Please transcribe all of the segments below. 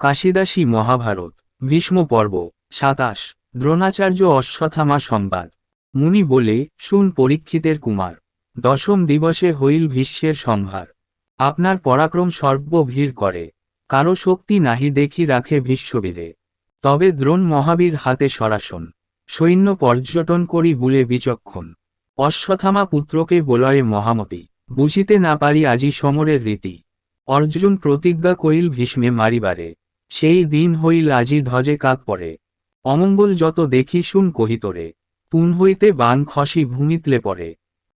কাশিদাসী মহাভারত, ভীষ্ম পর্ব, সাতাশ, দ্রোণাচার্য অশ্বথামা সংবাদ। মুনি বলে, শুন পরীক্ষিতের কুমার, দশম দিবসে হইল ভীষ্মের সংহার। আপনার পরাক্রম সর্বভীর করে, কারও শক্তি নাহি দেখি রাখে বিশ্ববীরে তবে দ্রোণ মহাবীর হাতে সরাসন, সৈন্য পর্যটন করি বুলে বিচক্ষণ। অশ্বথামা পুত্রকে বলয়ে মহামতি, বুঝিতে না পারি আজি সমরের রীতি। অর্জুন প্রতিজ্ঞা কইল ভীষ্মে মারিবারে। সেই দিন হইল আজি ধ্বজে কাক পড়ে। অমঙ্গল যত দেখি শুন কহিতরে, তুন হইতে বান খসি ভূমিতলে পড়ে।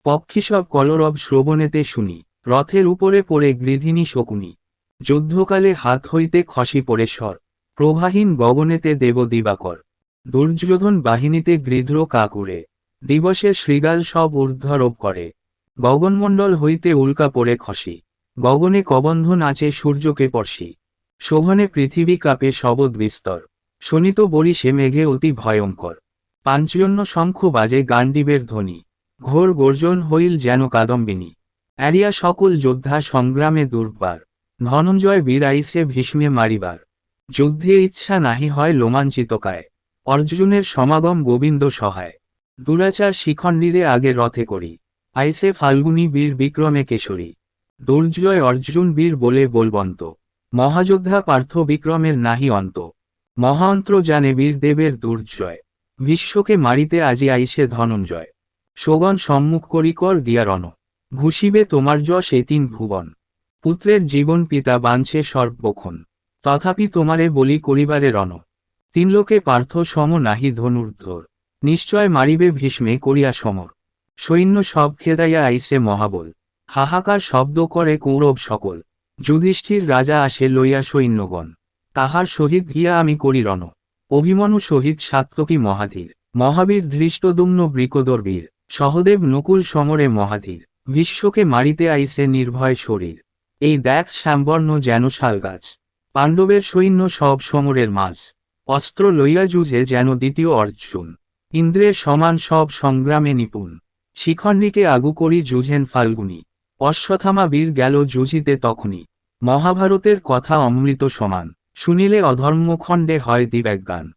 পক্ষী সব কলরব শ্রবণেতে শুনি, রথের উপরে পড়ে গৃধিনী শকুনি। যুদ্ধকালে হাত হইতে খসি পড়ে স্বর প্রবাহীন গগনেতে দেব দিবাকর। দুর্যোধন বাহিনীতে গৃধ্র কাকুরে দিবসে শৃগাল সব ঊর্ধ্বরোপ করে। গগনমণ্ডল হইতে উল্কা পড়ে খসি, গগনে কবন্ধ নাচে সূর্যকে পর্শি শোভনে পৃথিবী কাপে শবদ বিস্তর। শোনিত বরিশে মেঘে অতি ভয়ঙ্কর। পাঞ্চজন্য শঙ্খ বাজে গান্ডীবের ধ্বনি। ঘোর গর্জন হইল যেন কাদম্বিনী। অ্যারিয়া সকল যোদ্ধা সংগ্রামে দুর্বার। ধনঞ্জয় বীর আইসে ভীষ্মে মারিবার। যুদ্ধে ইচ্ছা নাহি হয় লোমাঞ্চিত কায় অর্জুনের সমাগম গোবিন্দ সহায়। দুরাচার শিখণ্ডীরে আগে রথে করি। আইসে ফাল্গুনী বীর বিক্রমে কেশরী। দুর্জয় অর্জুন বীর বলে বলবন্ত। মহাযোদ্ধা পার্থ বিক্রমের নাহি অন্ত। মহান্ত্র জানে বীরদেবের দুর্জয়। বিশ্বকে মারিতে আজি আইসে ধনঞ্জয়। সোগন সম্মুখ করি কর দিয়ারণ ঘুষিবে তোমার যশ এ তিন ভুবন। পুত্রের জীবন পিতা বাঞ্ছে সর্বক্ষণ। তথাপি তোমারে বলি করিবারে রণ। তিনলোকে পার্থ সম নাহি ধনুর্ধর। নিশ্চয় মারিবে ভীষ্মে করিয়া সমর। সৈন্য সব খেদাইয়া আইসে মহাবল। হাহাকার শব্দ করে কৌরব সকল। যুধিষ্ঠির রাজা আসে লইয়া সৈন্যগণ। তাহার সহিত গিয়া আমি করি রণ অভিমনু সহিত সাত্তকী মহাধীর। মহাবীর ধৃষ্টদুম্ন বৃকদর বীর সহদেব নকুল সমরে মহাধীর। বিশ্বকে মারিতে আইসে নির্ভয় শরীর। এই দেখ শ্যামবর্ণ যেন শালগাছ। পাণ্ডবের সৈন্য সব সমরের মাঝ অস্ত্র লইয়া যুঝে যেন দ্বিতীয় অর্জুন। ইন্দ্রের সমান সব সংগ্রামে নিপুণ। শিখণ্ডীকে আগু করি যুঝেন ফাল্গুনি। অশ্বথামা বীর গেল যুঝিতে তখনই। মহাভারতের কথা অমৃত সমান। শুনিলে অধর্মখণ্ডে হয় দিব্যাজ্ঞান।